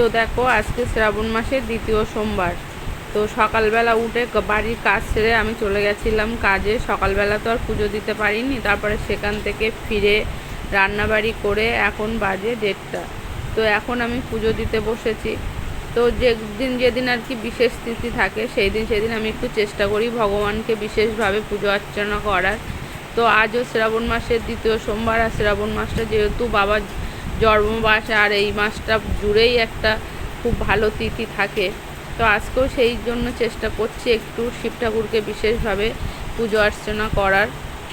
তো দেখো, আজকে শ্রাবণ মাসের দ্বিতীয় সোমবার। তো সকালবেলা উঠে বাড়ির কাজ সেরে আমি চলে গেছিলাম কাজে। সকালবেলা তো আর পুজো দিতে পারিনি, তারপরে সেখান থেকে ফিরে রান্নাবাড়ি করে এখন বাজে দেড়টা। তো এখন আমি পুজো দিতে বসেছি। তো যেদিন যেদিন আর কি বিশেষ তিথি থাকে সেই দিন সেদিন আমি একটু চেষ্টা করি ভগবানকে বিশেষভাবে পুজো অর্চনা করার। তো আজও শ্রাবণ মাসের দ্বিতীয় সোমবার, আর শ্রাবণ মাসটা যেহেতু বাবার জন্মবাস আর এই মাসটা জুড়েই একটা খুব ভালো তিথি থাকে। তো আজকেও সেই জন্য চেষ্টা করছি একটু শিব ঠাকুরকে বিশেষভাবে পুজো অর্চনা করার।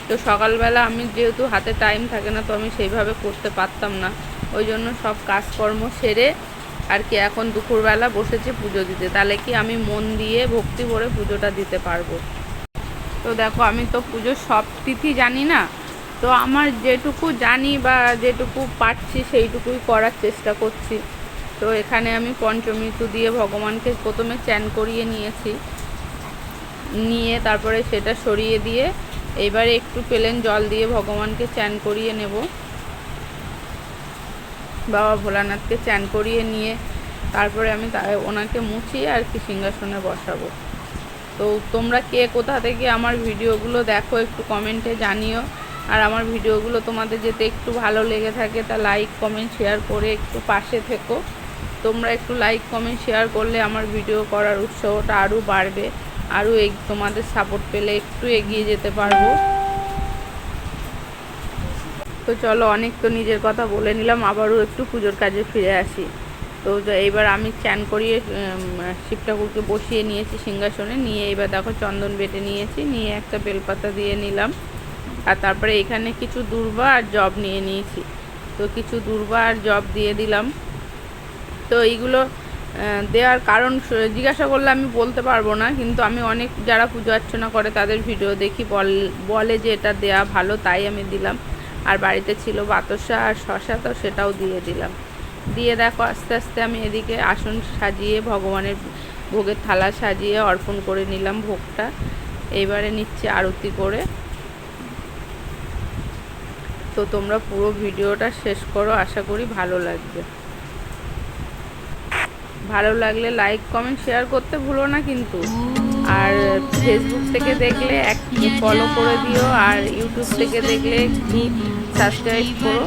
তো সকালবেলা আমি যেহেতু হাতে টাইম থাকে না, তো আমি সেইভাবে করতে পারতাম না। ওই জন্য সব কাজকর্ম সেরে আর কি এখন দুপুরবেলা বসেছি পুজো দিতে। তাহলে কি আমি মন দিয়ে ভক্তি ভরে পুজোটা দিতে পারব? তো দেখো, আমি তো পুজোর সব তিথি জানি না। তো আমার যেটুকু জানি বা যেটুকু পারছি সেইটুকুই করার চেষ্টা করছি। তো এখানে আমি পঞ্চমৃত্যু দিয়ে ভগবানকে প্রথমে চ্যান করিয়ে নিয়েছি। নিয়ে তারপরে সেটা সরিয়ে দিয়ে এবারে একটু পেলেন জল দিয়ে ভগবানকে চ্যান করিয়ে নেব। বাবা ভোলানাথকে চ্যান করিয়ে নিয়ে তারপরে আমি ওনাকে মুছিয়ে আর কি সিংহাসনে বসাবো। তো তোমরা কে কোথা থেকে আমার ভিডিওগুলো দেখো একটু কমেন্টে জানিও। আর আমার ভিডিওগুলো তোমাদের যেতে একটু ভালো লেগে থাকে তা লাইক কমেন্ট শেয়ার করে একটু পাশে থেকো। তোমরা একটু লাইক কমেন্ট শেয়ার করলে আমার ভিডিও করার উৎসাহটা আরও বাড়বে, আরও তোমাদের সাপোর্ট পেলে একটু এগিয়ে যেতে পারব। তো চলো অনেক তো নিজের কথা বলে নিলাম, আবারও একটু পুজোর কাজে ফিরে আসি। তো এইবার আমি চ্যান করিয়ে শিব ঠাকুরকে বসিয়ে নিয়েছি সিংহাসনে, নিয়ে এবার দেখো চন্দন বেটে নিয়েছি, নিয়ে একটা বেলপাতা দিয়ে নিলাম। আর তারপরে এখানে কিছু দূর্বা আর জব নিয়ে নিয়েছি। তো কিছু দূর্বা আর জব দিয়ে দিলাম। তো এইগুলো দেওয়ার কারণ জিজ্ঞাসা করলে আমি বলতে পারব না, কিন্তু আমি অনেক যারা পুজো অর্চনা করে তাদের ভিডিও দেখি বল যে এটা দেয়া ভালো তাই আমি দিলাম। আর বাড়িতে ছিল বাতাসা আর শশা, তো সেটাও দিয়ে দিলাম। দিয়ে দেখো আস্তে আস্তে আমি এদিকে আসন সাজিয়ে, ভগবানের ভোগের থালা সাজিয়ে অর্পণ করে নিলাম ভোগটা। এইবারে নিচ্ছে আরতি করে। তো তোমরা পুরো ভিডিওটা শেষ করো, আশা করি ভালো লাগবে। ভালো লাগলে লাইক কমেন্ট শেয়ার করতে ভুলো না কিন্তু। আর ফেসবুক থেকে দেখলে এক ফলো করে দিও, আর ইউটিউব থেকে দেখলে একটু সাবস্ক্রাইব করো।